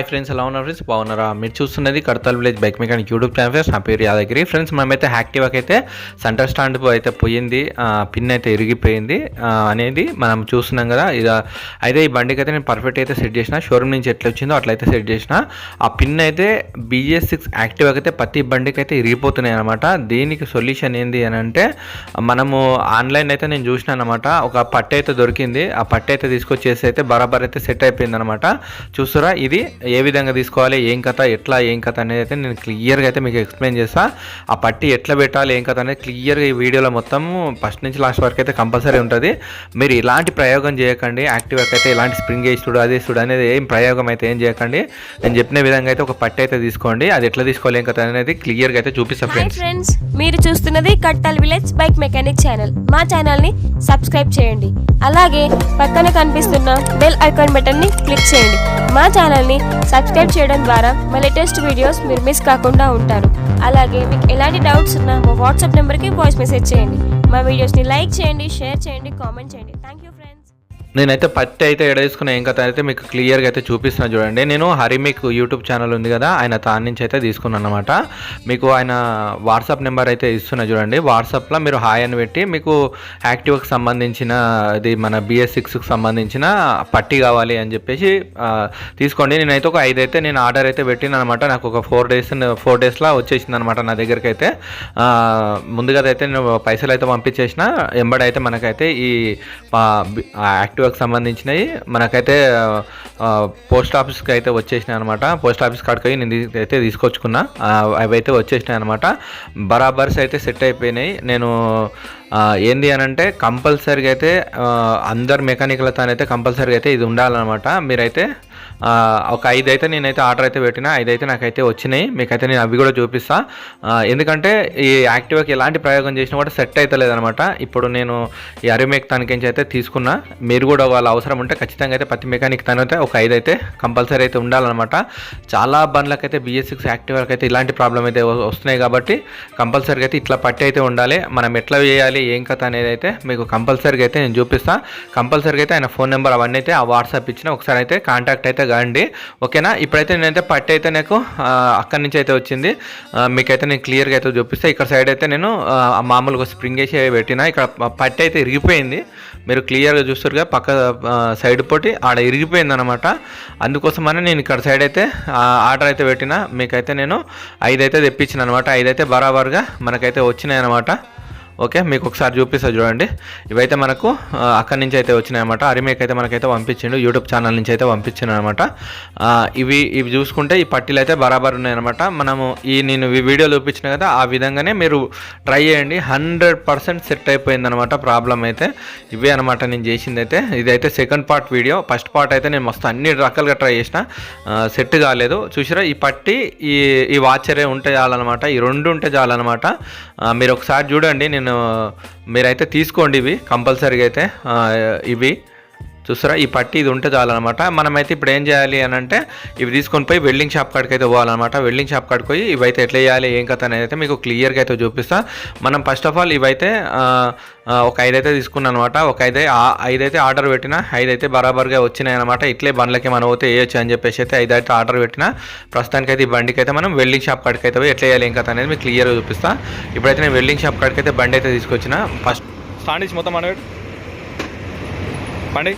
Hi friends ఎలా ఉన్నారు friends బాగున్నారా? మీరు చూస్తున్నది Kadthal village bike mechanic YouTube channel friends నా పేరు యాదగిరి. ఫ్రెండ్స్ మనమైతే యాక్టివాకి అయితే సెంటర్ స్టాండ్ అయితే పోయింది. ఆ, పిన్ అయితే ఇరిగిపోయింది. అనేది మనం చూస్తున్నాం కదా. ఇది అయితే ఈ బండికి అయితే నేను పర్ఫెక్ట్ అయితే సెట్ చేసిన. షోరూమ్ నుంచి ఎట్లా వచ్చిందో అట్లయితే సెట్ చేసిన. ఆ పిన్ అయితే బీఎస్ సిక్స్ యాక్టివాకి అయితే ప్రతి బండికి అయితే ఇరిగిపోతున్నాయి అనమాట దీనికి సొల్యూషన్ ఏంది అని అంటే మనము ఆన్లైన్ అయితే నేను చూసిన అనమాట ఒక పట్టు అయితే దొరికింది. ఆ పట్టు అయితే తీసుకొచ్చేసి అయితే బరాబర్ అయితే సెట్ అయిపోయింది అనమాట చూస్తారా? ఇది ఏ విధంగా తీసుకోవాలి ఏం కథ ఎట్లా ఏం కథ అనేది అయితే నేను క్లియర్గా అయితే మీకు ఎక్స్ప్లెయిన్ చేస్తా. ఆ పట్టి ఎట్లా పెట్టాలి ఏం కథ అనేది క్లియర్గా ఈ వీడియోలో మొత్తం ఫస్ట్ నుంచి లాస్ట్ వరకు అయితే కంపల్సరీ ఉంటుంది. మీరు ఇలాంటి ప్రయోగం చేయకండి. యాక్టివ్కి అయితే ఇలాంటి స్ప్రింగ్ వేసుడు అది చూడు అనేది ఏం ప్రయోగం అయితే ఏం చేయకండి. నేను చెప్పిన విధంగా అయితే ఒక పట్టి అయితే తీసుకోండి. అది ఎట్లా తీసుకోవాలి ఏం కథ అనేది క్లియర్గా అయితే చూపిస్తాను హాయ్ ఫ్రెండ్స్. ఫ్రెండ్స్ మీరు చూస్తున్నది కట్టల్ విలేజ్ బైక్ మెకానిక్ ఛానల్. మా ఛానల్ని సబ్స్క్రైబ్ చేయండి. అలాగే పక్కన కనిపిస్తున్న బెల్ ఐకాన్ బటన్ని క్లిక్ చేయండి. మా ఛానల్ని సబ్స్క్రైబ్ చేయడం ద్వారా మా లేటెస్ట్ వీడియోస్ మీరు మిస్ కాకుండా ఉంటారు. అలాగే మీకు ఎలాంటి డౌట్స్ ఉన్నా మా వాట్సాప్ నెంబర్కి వాయిస్ మెసేజ్ చేయండి. మా వీడియోస్ని లైక్ చేయండి షేర్ చేయండి కామెంట్ చేయండి. థ్యాంక్ యూ నేనైతే పత్తి అయితే ఎడేసుకున్న ఏం కథ అయితే మీకు క్లియర్గా అయితే చూపిస్తున్నా చూడండి. నేను హరిమిక్ యూట్యూబ్ ఛానల్ ఉంది కదా ఆయన తాను నుంచి అయితే తీసుకున్నాను అనమాట మీకు ఆయన వాట్సాప్ నెంబర్ అయితే ఇస్తున్నా చూడండి. వాట్సాప్లో మీరు హాయ్ అని పెట్టి మీకు యాక్టివ్కి సంబంధించిన ఇది మన బిఎస్ సిక్స్కి సంబంధించిన పట్టి కావాలి అని చెప్పేసి తీసుకోండి. నేనైతే ఒక ఐదు అయితే నేను ఆర్డర్ అయితే పెట్టిన అనమాట నాకు ఒక ఫోర్ డేస్ ఫోర్ డేస్లో వచ్చేసింది అనమాట నా దగ్గరికి అయితే ముందుగా అయితే నేను పైసలు అయితే పంపించేసిన ఎంబడి అయితే మనకైతే ఈ యాక్టివ్ యాక్టివాకి సంబంధించినవి మనకైతే పోస్ట్ ఆఫీస్కి అయితే వచ్చేసినాయి అనమాట పోస్ట్ ఆఫీస్ కాడికి నేను అయితే తీసుకొచ్చుకున్నా. అవి అయితే వచ్చేసినాయి అనమాట బరాబర్స్ అయితే సెట్ అయిపోయినాయి. నేను ఏంది అని అంటే కంపల్సరీగా అయితే అందరు మెకానికలతో అయితే కంపల్సరీగా అయితే ఇది ఉండాలన్నమాట. మీరైతే ఒక ఐదు అయితే నేనైతే ఆర్డర్ అయితే పెట్టిన ఐదు అయితే నాకైతే వచ్చినాయి. మీకైతే నేను అవి కూడా చూపిస్తా. ఎందుకంటే ఈ యాక్టివాకి ఎలాంటి ప్రయోగం చేసినా కూడా సెట్ అయితే లేదనమాట. ఇప్పుడు నేను ఈ అరిమేక్ తనకించి అయితే తీసుకున్నా. మీరు కూడా వాళ్ళ అవసరం ఉంటే ఖచ్చితంగా అయితే ప్రతి మెకానిక్ తనైతే ఒక ఐదు అయితే కంపల్సరీ అయితే ఉండాలన్నమాట. చాలా బండ్లకైతే బిఎస్ సిక్స్ యాక్టివాకి అయితే ఇలాంటి ప్రాబ్లం అయితే వస్తున్నాయి కాబట్టి కంపల్సరీగా అయితే ఇట్లా పట్టి అయితే ఉండాలి. మనం ఎట్లా వేయాలి ఏం కథ అనేది అయితే మీకు కంపల్సరీగా అయితే నేను చూపిస్తాను కంపల్సరీగా అయితే ఆయన ఫోన్ నెంబర్ అవన్నీ అయితే ఆ వాట్సాప్ ఇచ్చిన. ఒకసారి అయితే కాంటాక్ట్ అయితే కాండి ఓకేనా? ఇప్పుడైతే నేనైతే పట్టి అయితే నాకు అక్కడి నుంచి అయితే వచ్చింది. మీకైతే నేను క్లియర్గా అయితే చూపిస్తే. ఇక్కడ సైడ్ అయితే నేను మామూలుగా స్ప్రింగ్ వేసి పెట్టిన. ఇక్కడ ప- పట్టి అయితే ఇరిగిపోయింది. మీరు క్లియర్గా చూస్తారుగా పక్క సైడ్ పోటీ ఆడ ఇరిగిపోయింది అనమాట అందుకోసమని నేను ఇక్కడ సైడ్ అయితే ఆర్డర్ అయితే పెట్టిన. మీకైతే నేను ఐదు అయితే తెప్పించిన అనమాట ఐదు అయితే బరాబర్గా మనకైతే వచ్చినాయి అనమాట ఓకే మీకు ఒకసారి చూపిస్తా చూడండి. ఇవైతే మనకు అక్కడి నుంచి అయితే వచ్చినాయన్నమాట. అరిమేక్ అయితే మనకైతే పంపించిండు యూట్యూబ్ ఛానల్ నుంచి అయితే పంపించిండు అనమాట ఇవి ఇవి చూసుకుంటే ఈ పట్టీలు అయితే బరాబర్ ఉన్నాయన్నమాట. మనము ఈ నేను ఈ వీడియో చూపించిన కదా ఆ విధంగానే మీరు ట్రై చేయండి. హండ్రెడ్ పర్సెంట్ సెట్ అయిపోయిందనమాట ప్రాబ్లం అయితే. ఇవే అనమాట నేను చేసింది అయితే ఇదైతే second part video. First part అయితే నేను మస్తు అన్ని రకాలుగా ట్రై చేసిన. సెట్ కాలేదు. చూసిరా ఈ పట్టి ఈ ఈ వాచరే ఉంటే చాలన్నమాట. ఈ రెండు ఉంటే చాలన్నమాట. మీరు ఒకసారి చూడండి. నేను మీరైతే తీసుకోండి ఇవి కంపల్సరీగా అయితే ఇవి. చూస్తారా ఈ పట్టి ఇది ఉంటే చాలన్నమాట. మనమైతే ఇప్పుడు ఏం చేయాలి అని అంటే ఇవి తీసుకొని పోయి వెల్డింగ్ షాప్ కాడికి అయితే పోవాలన్నమాట. వెల్డింగ్ షాప్ కాడికి పోయి ఇవైతే ఎట్లా చేయాలి ఏం కథ అనేది అయితే మీకు క్లియర్గా అయితే చూపిస్తా. మనం ఫస్ట్ ఆఫ్ ఆల్ ఇవైతే ఒక ఐదైతే తీసుకున్నాను అనమాట ఒక ఐదే ఐదైతే ఆర్డర్ పెట్టిన ఐదైతే బరాబర్గా వచ్చినాయి అనమాట ఇట్లే బండ్లకి మనం పోతే వేయొచ్చు అని చెప్పేసి అయితే ఐదైతే ఆర్డర్ పెట్టిన ప్రస్తుతానికి అయితే ఈ బండికి అయితే మనం వెల్డింగ్ షాప్ కాడికి అయితే పోయి ఎట్లా చేయాలి ఏం కథ అనేది మీకు క్లియర్గా చూపిస్తా. ఇప్పుడైతే నేను వెల్డింగ్ షాప్ కాడికి అయితే బండి అయితే తీసుకొచ్చిన ఫస్ట్ స్టాండ్ ఇచ్చి మొత్తం మనబెట్టు బండి.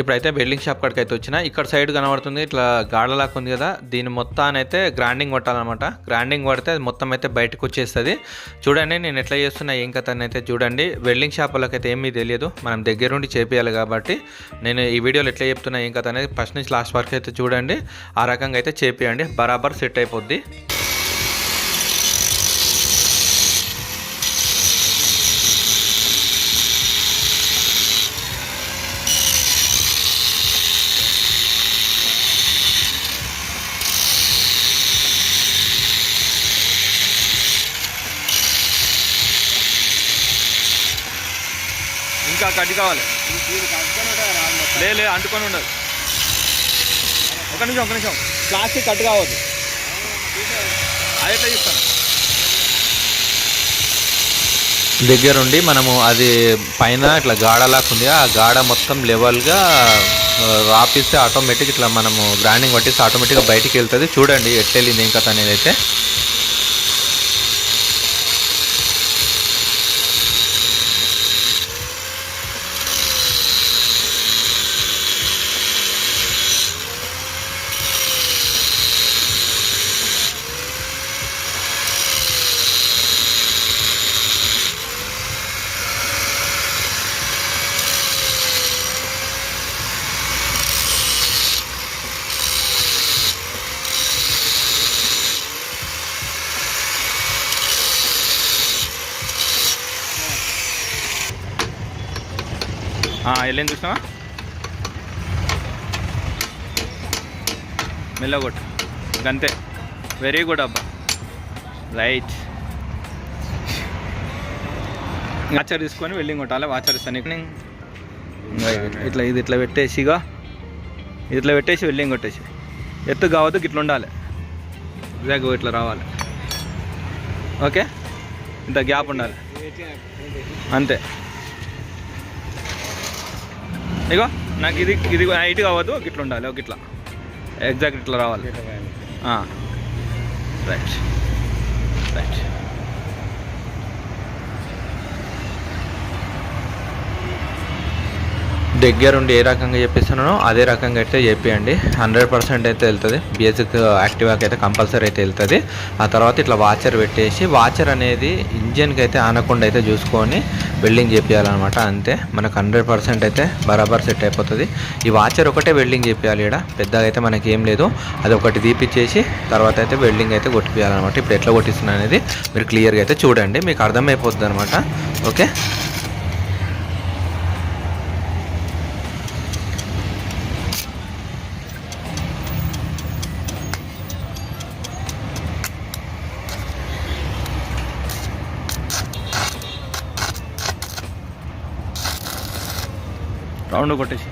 ఇప్పుడైతే వెల్డింగ్ షాప్ కాడికి అయితే వచ్చిన. ఇక్కడ సైడ్ కనబడుతుంది ఇట్లా గాడలాగా ఉంది కదా. దీని మొత్తాన్ని అయితే గ్రాండింగ్ కొట్టాలన్నమాట. గ్రాండింగ్ కొడితే అది మొత్తం అయితే బయటకు వచ్చేస్తుంది. చూడండి నేను ఎట్లా చేస్తున్నా ఏం కథ అయితే చూడండి. వెల్డింగ్ షాప్ వాళ్ళకి అయితే ఏమీ తెలియదు. మనం దగ్గరుండి చేపియాలి కాబట్టి నేను ఈ వీడియోలో ఎట్లా చెప్తున్నా ఏం కథ అనేది ఫస్ట్ నుంచి లాస్ట్ వరకు అయితే చూడండి. ఆ రకంగా అయితే చేపియండి. బరాబర్ సెట్ అయిపోద్ది. ఇంకా కట్టి కావాలి. లే లే అంటుకొని ఉండదు. ఒక నిమిషం ఒక నిమిషం. ప్లాస్టిక్ కట్ కావద్దు. అయితే ఇస్తాను దగ్గరుండి మనము అది పైన ఇట్లా గాడలాగా ఉంది ఆ గాడ మొత్తం లెవెల్గా రాపిస్తే ఆటోమేటిక్ ఇట్లా మనము గ్రైండింగ్ పట్టిస్తే ఆటోమేటిక్గా బయటికి వెళ్తుంది. చూడండి ఎట్టెళ్ళింది ఏం ఇంకా అనేది అయితే. వెళ్ళింది చూసినావా? మెల్లగొట్టు గంతే. వెరీ గుడ్ అబ్బా. రైట్ వాచర్ తీసుకొని వెల్డింగ్ కొట్టాలి వాచర్ ఇస్తాను. ఇట్లా ఇది ఇట్లా పెట్టేసిగా ఇది ఇట్లా పెట్టేసి వెల్డింగ్ కొట్టేసి. ఎత్తు కావద్దు ఇట్లా ఉండాలి. ఇదాక ఇట్లా రావాలి. ఓకే ఇంత గ్యాప్ ఉండాలి. అంతే. ఇగో నాకు ఇది ఇది హైట్ కావద్దు ఇట్లా ఉండాలి ఒక ఇట్లా ఎగ్జాక్ట్ ఇట్లా రావాలి. రైట్ రైట్ దగ్గరుండి ఏ రకంగా చెప్పిస్తున్నానో అదే రకంగా అయితే చెప్పేయండి. హండ్రెడ్ పర్సెంట్ అయితే వెళ్తుంది. బేసిక్ యాక్టివాకి అయితే కంపల్సరీ అయితే వెళ్తుంది. ఆ తర్వాత ఇట్లా వాచర్ పెట్టేసి వాచర్ అనేది ఇంజన్కి అయితే ఆనకుండా అయితే చూసుకొని వెల్డింగ్ చేపించాలన్నమాట అంతే. మనకు హండ్రెడ్ పర్సెంట్ అయితే బరాబర్ సెట్ అయిపోతుంది. ఈ వాచర్ ఒకటే వెల్డింగ్ చేపించాలి ఇక్కడ పెద్దగా అయితే మనకి ఏం లేదు. అది ఒకటి తీపిచ్చేసి తర్వాత అయితే వెల్డింగ్ అయితే కొట్టిపించాలన్నమాట ఇప్పుడు ఎట్లా కొట్టిస్తున్నా అనేది మీరు క్లియర్గా అయితే చూడండి. మీకు అర్థమైపోతుంది అనమాట ఓకే? రౌండ్ కొట్టేసి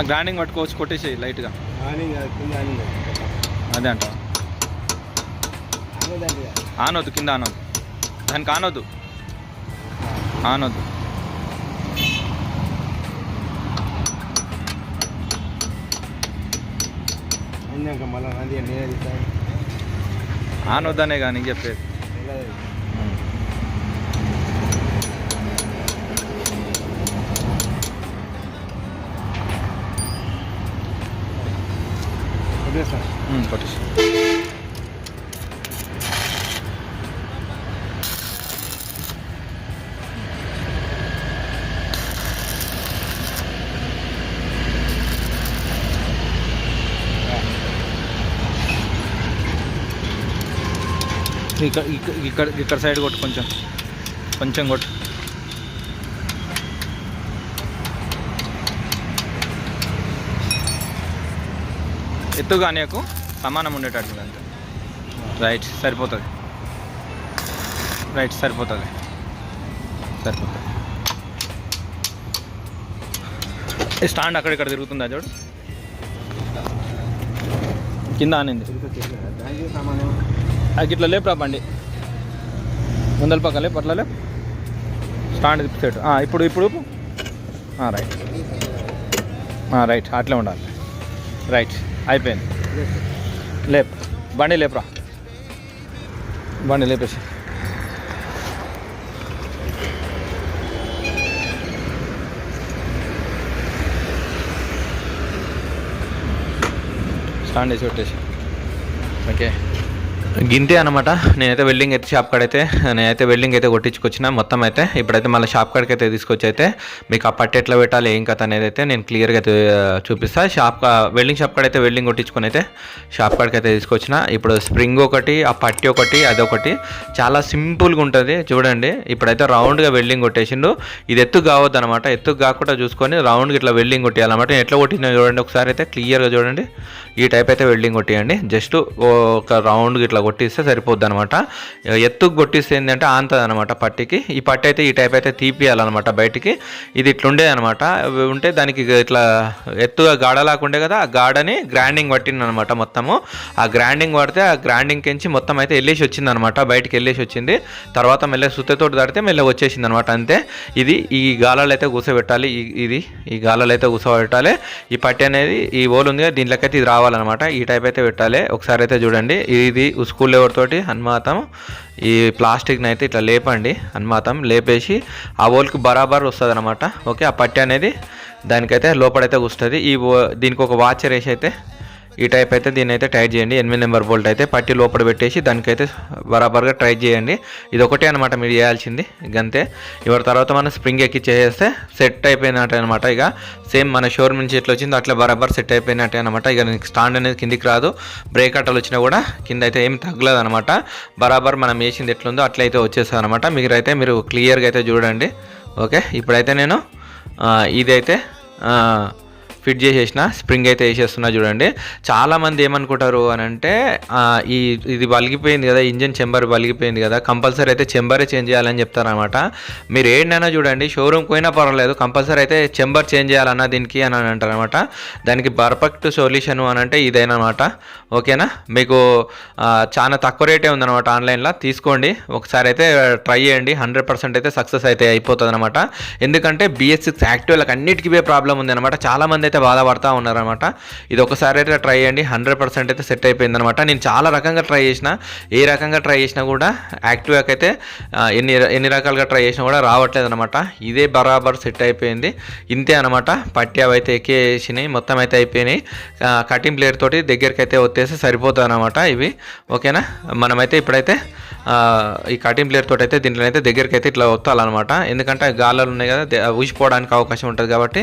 గ్రైండింగ్ పట్టుకోవచ్చు కొట్టేసి లైట్గా అదే అంట. ఆనొద్దు కింద ఆనొద్దు. దానికి ఆనొద్దు. ఆనొద్దు. ఆనొద్దనే కానీ చెప్పేది. సార్ ఉమ్, కొట్టేసి ఇక్కడ ఇక్కడ- ఇక్కడ ఇక్కడ సైడ్ కొట్టు కొంచెం కొంచెం కొట్టు ఎత్తుగా నీకు సమానం ఉండేటట్టు అంతే రైట్ సరిపోతుంది. రైట్ సరిపోతుంది. సరిపోతుంది. ఈ స్టాండ్ అక్కడిక్కడ తిరుగుతుందా చూడు? కింద ఆనింది. అది ఇట్లా లేపురా బండి. ముందల పక్క లేపు అట్లా లేపు. స్టాండ్ తిప్పుతాడు ఇప్పుడు ఇప్పుడు రైట్ రైట్ అట్లే ఉండాలి. రైట్ అయిపోయింది లేపు బండి లేపురా బండి లేపేసి స్టాండ్ వేసి పెట్టేసి ఓకే గింతే అనమాట నేనైతే వెల్డింగ్ అయితే షాప్ కాడైతే నేనైతే వెల్డింగ్ అయితే కొట్టించుకొచ్చిన. మొత్తం అయితే ఇప్పుడైతే మళ్ళీ షాప్ కాడికి అయితే తీసుకొచ్చి అయితే మీకు ఆ పట్టి ఎట్లా పెట్టాలి ఏం కథ అనేది అయితే నేను క్లియర్గా అయితే చూపిస్తా. షాప్ వెల్డింగ్ షాప్ కాడైతే వెల్డింగ్ కొట్టించుకొని అయితే షాప్ కాడికి అయితే తీసుకొచ్చిన. ఇప్పుడు స్ప్రింగ్ ఒకటి ఆ పట్టి ఒకటి అదొకటి చాలా సింపుల్గా ఉంటుంది చూడండి. ఇప్పుడైతే రౌండ్గా వెల్డింగ్ కొట్టేసిండు. ఇది ఎత్తు కావద్దు అనమాట ఎత్తు కాకుండా చూసుకొని రౌండ్గా ఇట్లా వెల్డింగ్ కొట్టేయాలన్నమాట. నేను ఎట్లా కొట్టినా చూడండి ఒకసారి అయితే క్లియర్గా చూడండి. ఈ టైప్ అయితే వెల్డింగ్ కొట్టేయండి. జస్ట్ ఒక రౌండ్ ఇట్లా కొట్టిస్తే సరిపోద్ది అనమాట ఎత్తుకు కొట్టిస్తే ఏంటంటే ఆంతది అనమాట పట్టికి. ఈ పట్టి అయితే ఈ టైప్ అయితే తీపియాలన్నమాట బయటికి. ఇది ఇట్లుండేది అనమాట ఉంటే దానికి ఇట్లా ఎత్తుగా గాడ లాకుండే కదా ఆ గాడని గ్రాండింగ్ పట్టింది అనమాట మొత్తము. ఆ గ్రాండింగ్ పడితే ఆ గ్రాండింగ్ కించి మొత్తం అయితే వెళ్ళేసి వచ్చింది అనమాట బయటికి వెళ్ళేసి వచ్చింది. తర్వాత మెల్ల సుత్తతోటి దాడితే మెల్ల వచ్చేసింది అనమాట అంతే. ఇది ఈ గాలాలు అయితే కూసబెట్టాలి. ఇది ఈ గాలాలు అయితే కూసబెట్టాలి. ఈ పట్టి అనేది ఈ ఓలు ఉంది కదా దీంట్లోకైతే ఇది కావాలన్నమాట. ఈ టైప్ అయితే పెట్టాలి. ఒకసారి అయితే చూడండి. ఇది స్కూల్ లెవర్ తోటి? హనుమాతం. ఈ ప్లాస్టిక్ని అయితే ఇట్లా లేపండి. హనుమాతం లేపేసి ఆ ఓల్కి బరాబర్ వస్తుంది అనమాట ఓకే? ఆ పట్టి అనేది దానికైతే లోపడైతే వస్తుంది. ఈ దీనికి ఒక వాచర్ వేసి అయితే ఈ టైప్ అయితే దీన్ని అయితే టైట్ చేయండి. ఎనిమిది నెంబర్ బోల్ట్ అయితే పట్టి లోపల పెట్టేసి దానికైతే బరాబర్గా ట్రై చేయండి. ఇది ఒకటే అనమాట మీరు చేయాల్సింది. ఇకంతే ఇవాళ తర్వాత మనం స్ప్రింగ్ ఎక్కిచ్చేస్తే సెట్ అయిపోయినట్టు అనమాట ఇక. సేమ్ మన షోరూమ్ నుంచి ఎట్లా వచ్చిందో అట్లా బరాబర్ సెట్ అయిపోయినట్టే అనమాట ఇక స్టాండ్ అనేది కిందికి రాదు. బ్రేక్ అట్టలు వచ్చినా కూడా కింద అయితే ఏం తగ్గలేదు అనమాట బరాబర్ మనం వేసింది ఎట్లుందో అట్లయితే వచ్చేస్తుంది అనమాట మీరైతే మీరు క్లియర్గా అయితే చూడండి. ఓకే. ఇప్పుడైతే నేను ఇదైతే ఫిట్ చేసేసిన స్ప్రింగ్ అయితే వేసేస్తున్నా చూడండి. చాలామంది ఏమనుకుంటారు అని అంటే ఈ ఇది బలిగిపోయింది కదా ఇంజన్ చెంబర్ బలిగిపోయింది కదా కంపల్సరీ అయితే చెంబరే చేంజ్ చేయాలని చెప్తారనమాట మీరు ఏంటైనా చూడండి షోరూమ్కి పోయినా పర్వాలేదు కంపల్సరీ అయితే చెంబర్ చేంజ్ చేయాలన్నా దీనికి అని అంటారనమాట దానికి పర్ఫెక్ట్ సొల్యూషన్ అని అంటే ఇదేనమాట. ఓకేనా? మీకు చాలా తక్కువ రేటే ఉందన్నమాట ఆన్లైన్లో. తీసుకోండి ఒకసారి అయితే ట్రై చేయండి హండ్రెడ్ పర్సెంట్ అయితే సక్సెస్ అయితే అయిపోతుంది అనమాట ఎందుకంటే బిఎస్ సిక్స్ యాక్టివ్లకు అన్నిటికీ ప్రాబ్లం ఉంది అనమాట చాలామంది అయితే బాధపడతా ఉన్నారనమాట ఇది ఒకసారి అయితే ట్రై చేయండి. హండ్రెడ్ పర్సెంట్ అయితే సెట్ అయిపోయింది అనమాట నేను చాలా రకంగా ట్రై చేసిన ఏ రకంగా ట్రై చేసినా కూడా యాక్టివ్కి అయితే ఎన్ని ఎన్ని రకాలుగా ట్రై చేసినా కూడా రావట్లేదు అనమాట ఇదే బరాబర్ సెట్ అయిపోయింది. ఇంతే అనమాట పట్టి అవి అయితే ఎక్కేసినాయి. మొత్తం అయితే అయిపోయినాయి. కటింగ్ ప్లేయర్ తోటి దగ్గరికి అయితే వచ్చేసి సరిపోతుంది అనమాట ఇవి. ఓకేనా? మనమైతే ఇప్పుడైతే ఈ కటింగ్ ప్లేయర్ తోటి అయితే దీంట్లో అయితే దగ్గరికి అయితే ఇట్లా వత్తాలన్నమాట ఎందుకంటే గాలాలు ఉన్నాయి కదా ఊసిపోవడానికి అవకాశం ఉంటుంది కాబట్టి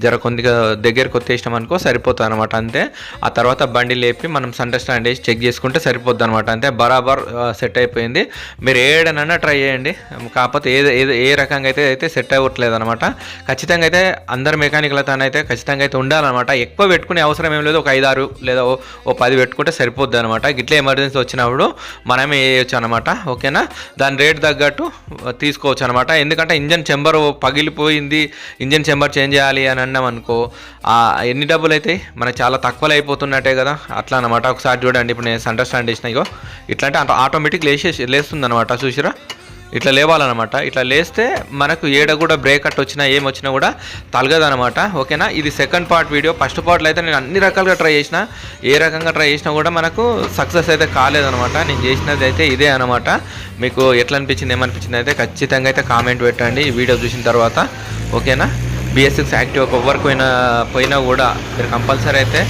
జర కొద్దిగా దగ్గరికి వచ్చేసినాం అనుకో సరిపోతుంది అనమాట అంతే. ఆ తర్వాత బండి లేపి మనం సంటర్ స్టాండ్ వేసి చెక్ చేసుకుంటే సరిపోద్ది అనమాట అంతే. బరాబర్ సెట్ అయిపోయింది. మీరు ఏడనన్నా ట్రై చేయండి. కాకపోతే ఏ ఏ- ఏ రకంగా అయితే అయితే సెట్ అవ్వట్లేదు అనమాట ఖచ్చితంగా అయితే అందరు మెకానిక్లతో అయితే ఖచ్చితంగా అయితే ఉండాలన్నమాట. ఎక్కువ పెట్టుకునే అవసరం ఏం లేదు. ఒక ఐదు ఆరు లేదా ఓ- పది పెట్టుకుంటే సరిపోద్ది అనమాట గిట్ల ఎమర్జెన్సీ వచ్చినప్పుడు మనమే వేయొచ్చు అనమాట ఓకేనా? దాని రేట్ తగ్గట్టు తీసుకోవచ్చు అనమాట ఎందుకంటే ఇంజన్ చెంబర్ పగిలిపోయింది ఇంజన్ చెంబర్ చేంజ్ చేయాలి అని అన్నాం అనుకో ఎన్ని డబ్బులు అయితే మనకు చాలా తక్కువలో అయిపోతున్నట్టే కదా అట్లా అనమాట ఒకసారి చూడండి ఇప్పుడు నేను అండర్స్టాండ్ చేసిన ఇగో. ఇట్లా అంటే ఆటోమేటిక్ లేచేసి లేస్తుంది అనమాట చూసిరా? ఇట్లా లేవాలన్నమాట. ఇట్లా లేస్తే మనకు ఏడ కూడా బ్రేక్ అట్ వచ్చినా ఏం వచ్చినా కూడా తలగదనమాట ఓకేనా? ఇది సెకండ్ పార్ట్ వీడియో ఫస్ట్ పార్ట్లో అయితే నేను అన్ని రకాలుగా ట్రై చేసిన. ఏ రకంగా ట్రై చేసినా కూడా మనకు సక్సెస్ అయితే కాలేదనమాట నేను చేసినది అయితే ఇదే అనమాట మీకు ఎట్లా అనిపించింది ఏమనిపించింది అయితే ఖచ్చితంగా అయితే కామెంట్ పెట్టండి. ఈ వీడియో చూసిన తర్వాత. ఓకేనా? బిఎస్సిక్స్ యాక్టివ్ ఒక ఎవరికి పోయినా పోయినా కూడా మీరు కంపల్సరీ అయితే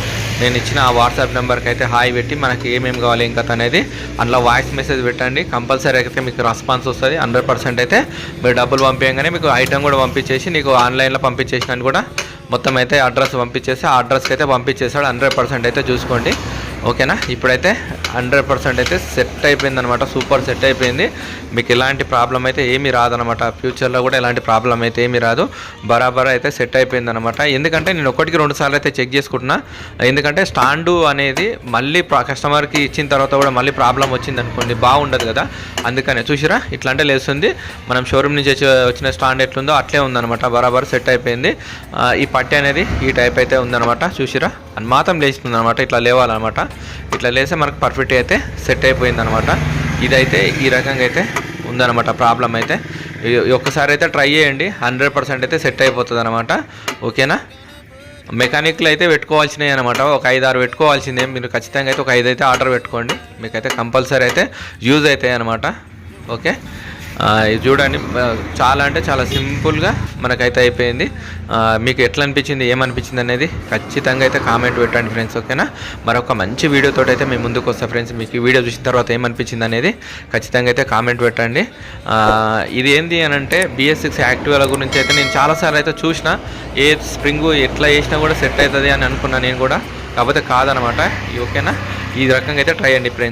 నేను ఇచ్చిన ఆ వాట్సాప్ నెంబర్కి అయితే హాయ్ పెట్టి మనకి ఏమేమి కావాలి ఇంకా అనేది అందులో వాయిస్ మెసేజ్ పెట్టండి. కంపల్సరీ అయితే మీకు రెస్పాన్స్ వస్తుంది. హండ్రెడ్ పర్సెంట్ అయితే మీరు డబ్బులు పంపించగానే మీకు ఐటమ్ కూడా పంపించేసి నీకు ఆన్లైన్లో పంపించేసినాను కూడా మొత్తం అయితే అడ్రస్ పంపించేసి ఆ అడ్రస్కి అయితే పంపించేసాడు హండ్రెడ్ పర్సెంట్ అయితే చూసుకోండి. ఓకేనా? ఇప్పుడైతే హండ్రెడ్ పర్సెంట్ అయితే సెట్ అయిపోయింది అనమాట సూపర్ సెట్ అయిపోయింది. మీకు ఎలాంటి ప్రాబ్లం అయితే ఏమీ రాదనమాట ఫ్యూచర్లో కూడా ఎలాంటి ప్రాబ్లం అయితే ఏమీ రాదు. బరాబర్ అయితే సెట్ అయిపోయింది అనమాట ఎందుకంటే నేను ఒకటికి రెండు సార్లు అయితే చెక్ చేసుకుంటున్నా. ఎందుకంటే స్టాండు అనేది మళ్ళీ కస్టమర్కి ఇచ్చిన తర్వాత కూడా మళ్ళీ ప్రాబ్లం వచ్చింది అనుకోండి బాగుండదు కదా. అందుకనే చూసిరా? ఇట్లా అంటే లేస్తుంది. మనం షోరూమ్ నుంచి వచ్చి- వచ్చిన స్టాండ్ ఎట్లుందో అట్లే ఉందనమాట బరాబర్ సెట్ అయిపోయింది. ఈ పట్టి అనేది ఈ టైప్ అయితే ఉందన్నమాట. చూసిరా? అని మాత్రం లేచిపోయింది అనమాట ఇట్లా లేవాలన్నమాట. ఇట్లా లేస్తే మనకు పర్ఫెక్ట్ అయితే సెట్ అయిపోయింది అనమాట ఇదైతే ఈ రకంగా అయితే ఉందన్నమాట ప్రాబ్లం అయితే. ఒక్కసారి అయితే ట్రై చేయండి. హండ్రెడ్ పర్సెంట్ అయితే సెట్ అయిపోతుంది అనమాట ఓకేనా? మెకానిక్లు అయితే పెట్టుకోవాల్సినవి అనమాట ఒక ఐదు ఆరు పెట్టుకోవాల్సిందే. మీరు ఖచ్చితంగా అయితే ఒక ఐదు అయితే ఆర్డర్ పెట్టుకోండి. మీకైతే కంపల్సరీ అయితే యూజ్ అవుతాయి అనమాట ఓకే? ఇది చూడండి చాలా అంటే చాలా సింపుల్గా మనకైతే అయిపోయింది. మీకు ఎట్లా అనిపించింది ఏమనిపించింది అనేది ఖచ్చితంగా అయితే కామెంట్ పెట్టండి ఫ్రెండ్స్ ఓకేనా? మరొక మంచి వీడియోతో అయితే మేము ముందుకు వస్తాం ఫ్రెండ్స్. మీకు ఈ వీడియో చూసిన తర్వాత ఏమనిపించింది అనేది ఖచ్చితంగా అయితే కామెంట్ పెట్టండి. ఇది ఏంది అని అంటే బిఎస్ సిక్స్ యాక్టివ్ల గురించి అయితే నేను చాలాసార్లు అయితే చూసిన. ఏ స్ప్రింగ్ ఎట్లా వేసినా కూడా సెట్ అవుతుంది అని అనుకున్నాను నేను కూడా. కాకపోతే కాదనమాట ఓకేనా? ఈ రకంగా అయితే ట్రై అండి ఫ్రెండ్స్.